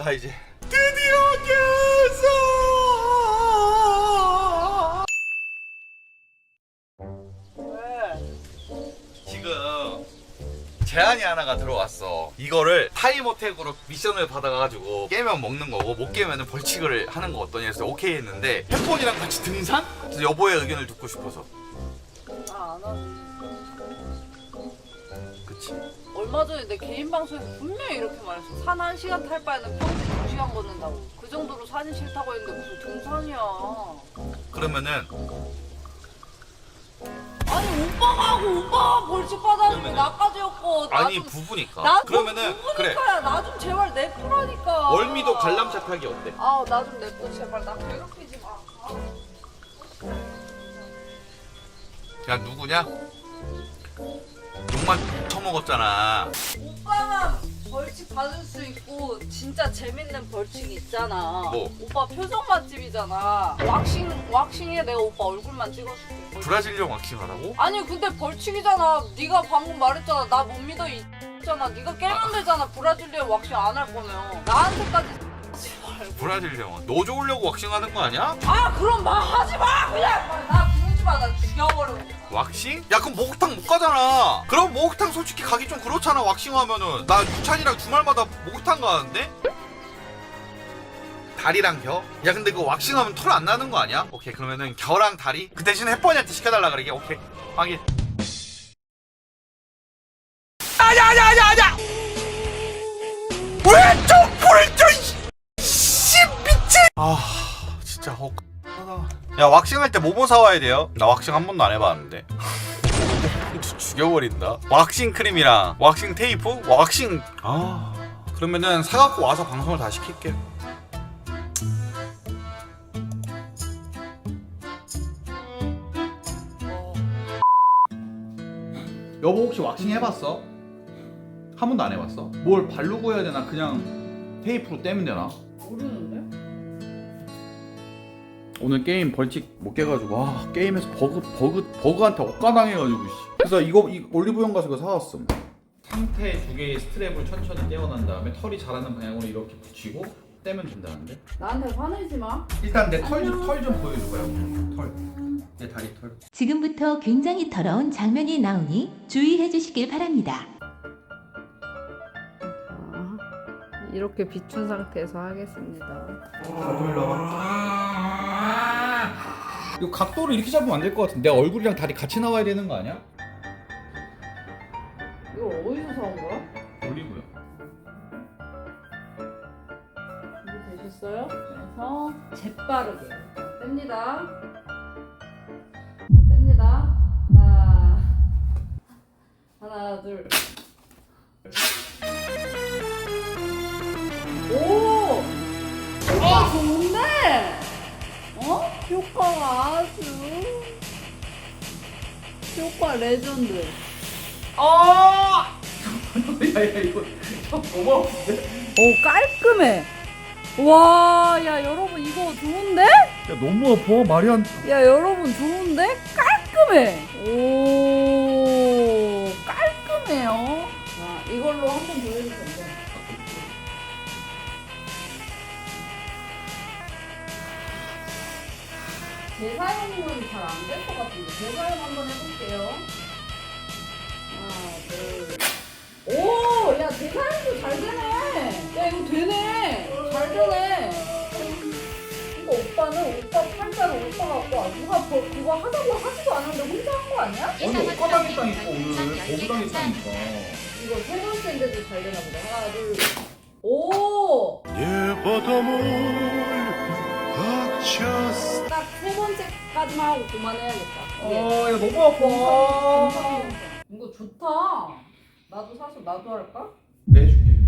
내가 이제 드디어 깼어. 왜? 지금 제안이 하나가 들어왔어. 이거를 타이머택으로 미션을 받아가지고 깨면 먹는 거고 못 깨면 벌칙을 하는 거 어떠냐 해서 오케이 했는데 팬폰이랑 같이 등산? 그래서 여보의 의견을 듣고 싶어서. 나안 하지. 그치. 얼마 전에 내 개인 방송에서 분명히 이렇게 말했어. 산 한 시간 탈 바에는 평생 두 시간 걷는다고. 그 정도로 산이 싫다고 했는데 무슨 등산이야. 그러면은 아니 오빠가 하고 오빠가 벌칙 받아주고 그러면은- 나까지 였고 아니 좀- 부부니까. 나 그러면은 그래. 나좀 제발 내프라니까. 월미도 관람차 타기 어때? 아우 나 좀 냅둬 제발 나 괴롭히지 마. 아. 야 누구냐? 욕만 처먹었잖아. 오빠만 벌칙 받을 수 있고 진짜 재밌는 벌칙 있잖아. 뭐? 오빠 표정 맛집이잖아. 왁싱 왁싱에 내가 오빠 얼굴만 찍어줄게. 브라질령 왁싱하라고? 아니 근데 벌칙이잖아. 네가 방금 말했잖아. 나 못 믿어 이 있잖아. 네가 깨면 되잖아. 브라질리언 왁싱 안 할 거면 나한테까지 제발. 브라질령. 너 좋으려고 왁싱하는 거 아니야? 아 그럼 막 하지 마 그냥 나 부르지 마 나 죽여버려. 왁싱? 야 그럼 목욕탕 못 가잖아. 그럼 목욕탕 솔직히 가기 좀 그렇잖아 왁싱 하면은. 나 유찬이랑 주말마다 목욕탕 가는데? 다리랑 겨? 야 근데 그 왁싱하면 털 안 나는 거 아니야? 오케이 그러면은 겨랑 다리? 그 대신 햇번이한테 시켜달라 그러게 오케이 확인 아냐 아냐 아냐 아냐 왼쪽 야 왁싱할 때 뭐뭐 사와야 돼요? 나 왁싱 한 번도 안 해봤는데 죽여버린다 왁싱 크림이랑 왁싱 테이프? 왁싱 아 그러면은 사갖고 와서 방송을 다 시 킬게 여보 혹시 왁싱 해봤어? 한 번도 안 해봤어? 뭘 바르고 해야 되나 그냥 테이프로 떼면 되나? 모르는데? 오늘 게임 벌칙 못 깨가지고 아 게임에서 버그 버그 버그한테 억가당해가지고 씨. 그래서 이거 이 올리브영 가서 이거 사왔어. 상태 두 개의 스트랩을 천천히 떼어난 다음에 털이 자라는 방향으로 이렇게 붙이고 떼면 된다는데. 나한테 화내지 마. 일단 내 털 좀 털 좀 보여줘봐요. 털. 내 다리 털. 지금부터 굉장히 더러운 장면이 나오니 주의해 주시길 바랍니다. 이렇게 비춘 상태에서 하겠습니다. 이거 각도를 이렇게 잡으면 안 될 것 같은데. 내 얼굴이랑 다리 같이 나와야 되는 거 아니야? 이거 어디서 사온 거야? 올리브영. 준비되셨어요? 그래서 재빠르게 뺍니다. 자, 뺍니다. 하나, 하나, 둘. 효과가 아주. 효과 레전드. 야야 이거 고마운데? 오, 깔끔해. 와, 야, 여러분, 이거 좋은데? 야 너무 아파 말이 안. 야 여러분 좋은데? 깔끔해 오 깔끔해요 자 이걸로 한번더 해도 된다 대사형은 잘 안 될 것 같은데 대사형 한번 해볼게요. 오, 야 대사형도 잘 되네. 야 이거 되네. 잘 되네. 이거 오빠는 오빠 팔자로 오빠 갖고 누가 뭐, 그거 하자고 하지도 않았는데 혼자 한 거 아니야? 오늘 오빠 당했다니까 오늘 거부 당했다니까. 이거 세 번째인데도 잘 되나 보다. 하나, 둘. 오. 예, 바다 물 갇혔어. 딱 까지만 하고 그만해야겠다. 예. 아, 야 너무 아파. 이거 좋다. 나도 사서 나도 할까? 내줄게.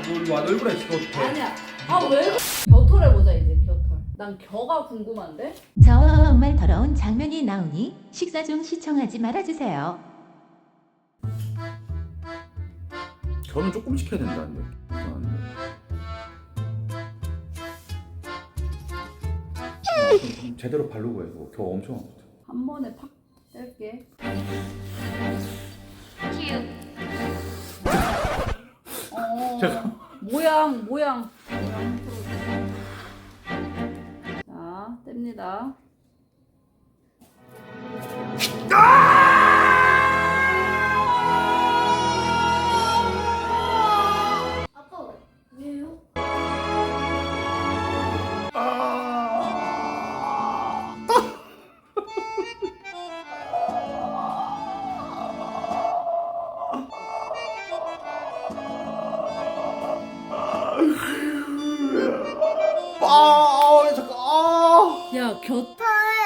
너 일로 와. 너 일부러 지금 아니야. 아 왜? 그- 겨털 해보자 이제 겨털. 난 겨가 궁금한데. 정말 더러운 장면이 나오니 식사 중 시청하지 말아주세요. 저는 조금씩 해야 된다는데. 이상한데. 좀 제대로 바르고 해. 겨 엄청 아프다. 한 번에 팍 뗄게. 어, 모양 모양. 모양. 자, 뗍니다. 아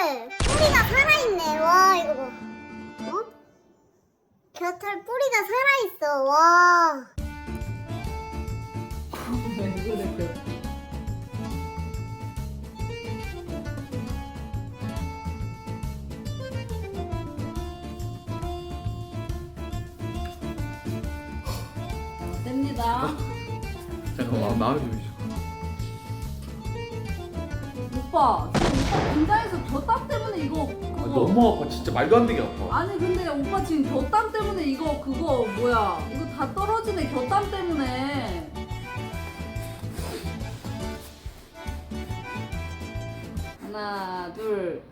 뿌리가 살아있네 와 이거 봐 어? 겨털 뿌리가 살아있어 와. 자, 뗍니다. 잠깐만 마음이 좀 오빠, 지금 오빠 긴장해서 겨땀 때문에 이거 그거. 아, 너무 아파. 진짜 말도 안 되게 아파. 아니 근데 오빠 지금 겨땀 때문에 이거 그거 뭐야? 이거 다 떨어지네 겨땀 때문에. 하나, 둘.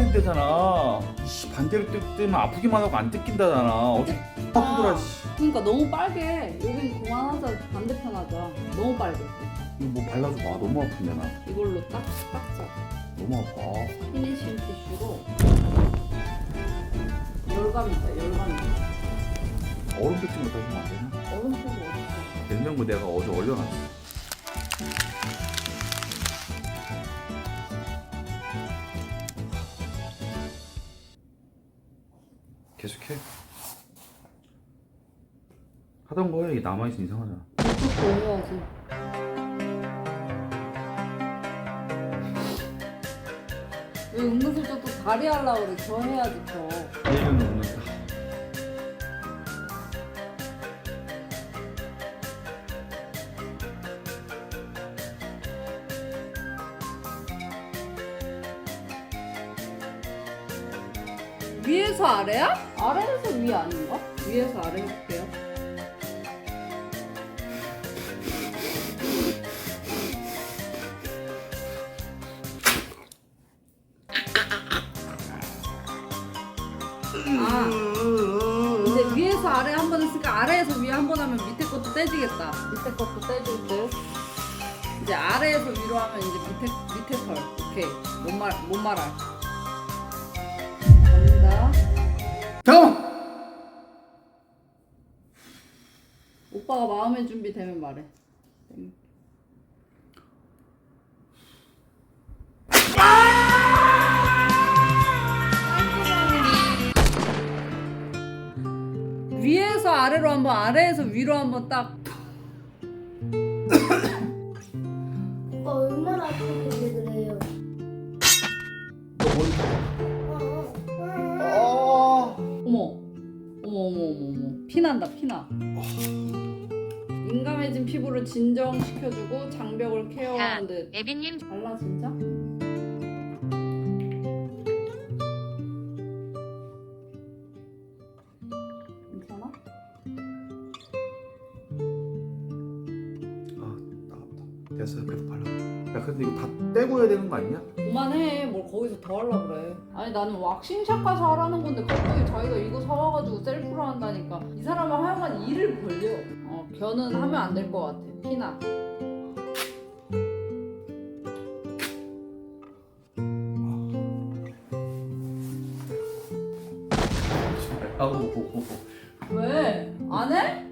뜯어야 되잖아. 씨, 반대로 뜯- 뜯으면 아프기만 하고 안 뜯긴다잖아. 어디 아프더라. 씨. 그러니까 너무 빨개. 여긴 그만하자. 반대편 하자. 너무 빨개. 이거 뭐 발라줘 봐. 너무 아픈데 나. 이걸로 딱 닦자. 너무 아파. 피니싱 티슈로. 열감 있다. 열감 있다. 얼음 뜯지 못하시면 안 되나? 얼음 어딨어? 냉장고 내가 어제 얼려놨어. 계속해. 하던 거에 이게 남아있으면 이상하잖아. 이것도 해야지. 왜 은근슬쩍 또 다리 하려고 그래? 저 해야지 저. 내일은 아래에서 위 아닌가? 위에서 아래 해볼게요. 아, 이제 위에서 아래 한 번 했으니까 아래에서 위에 한 번 하면 밑에 것도 떼지겠다. 밑에 것도 떼질 듯. 이제 아래에서 위로 하면 이제 밑에 밑에 털. 오케이. 못 말 못 말아. 갑니다. 잠깐만! 오빠가 마음의 준비 되면 말해. 위에서 아래로 한번 아래에서 위로 한번 딱. 오빠 얼마나 아프게 그래요? 어. 어머. 어머 어머 어머 어머. 피난다 피나 민감해진 피부를 진정시켜주고 장벽을 케어하는 듯 에비님 달라 진짜? 괜찮아? 아, 나갔다. 됐어. 계속 발라. 야, 근데 이거 다 떼고 해야 되는 거 아니냐? 그만해 뭘 거기서 더 하려 그래 아니 나는 왁싱샵 가서 하라는 건데 갑자기 자기가 이거 사와가지고 셀프로 한다니까 이 사람은 하여간 일을 벌려 어 견은 하면 안 될 것 같아 피나 아우. 왜? 안 해?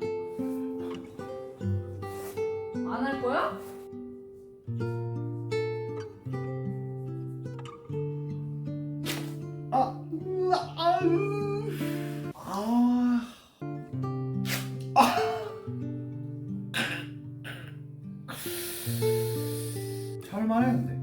할만해. 근데.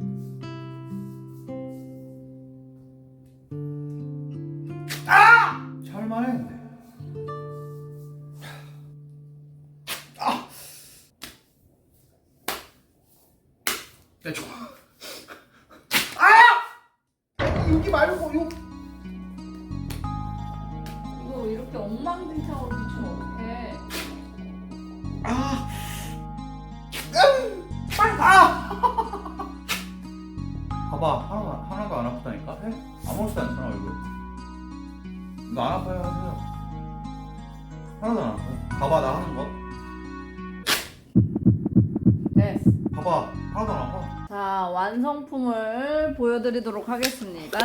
완성품을 보여드리도록 하겠습니다.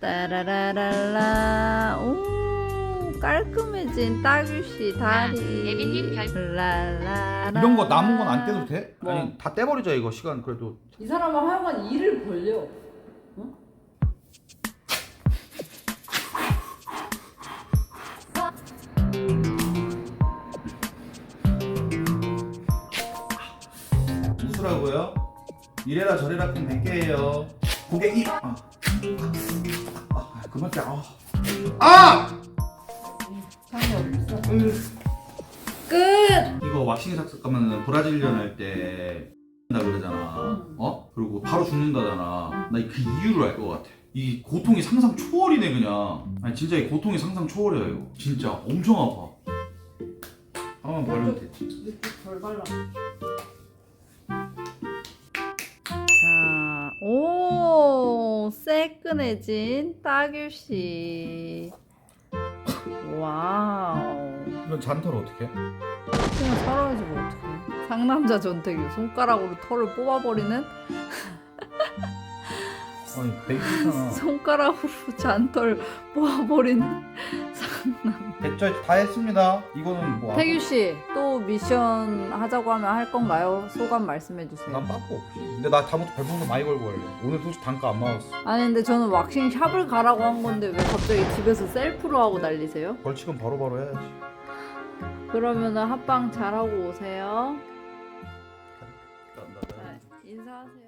따라라랄라. 오, 깔끔해진 따규씨 다리. 예빈님 별- 랄라라. 이런 거 남은 건 안 떼도 돼? 뭐? 아니 다 떼버리자 이거 시간 그래도. 이 사람은 하여간 일을 벌려. 어? 웃으라고요? 이래라 저래라 그냥 낼게요. 고개 이. 아. 아, 그만 떼. 아. 아! 끝! 이거 왁싱 삭스 가면 브라질리언 할때 나 그러잖아. 어? 그리고 바로 죽는다잖아. 나 그 이유를 알 것 같아. 이 고통이 상상 초월이네 그냥. 아니 진짜 이 고통이 상상 초월이야 이거. 진짜 엄청 아파. 하나만 바르면 되지. 이렇게 덜 발라. 새끈해진 따규 씨. 와우. 이런 잔털 어떻게? 그냥 살아야지 뭐 어떡해. 상남자 전태규 손가락으로 털을 뽑아버리는 아니 백이잖아. 손가락으로 잔털 뽑아버리는 상 남. 됐죠? 다 했습니다. 이거는 뭐? 태규 씨 또 미션 하자고 하면 할 건가요? 소감 말씀해 주세요. 난 빠꾸 없지. 근데 나 다음부터 별풍선 많이 걸고 할래. 오늘 솔직히 단가 안 맞았어. 아니 근데 저는 왁싱 샵을 가라고 한 건데 왜 갑자기 집에서 셀프로 하고 난리세요? 벌칙은 바로바로 해야지. 그러면은 합방 잘하고 오세요. 자, 인사하세요.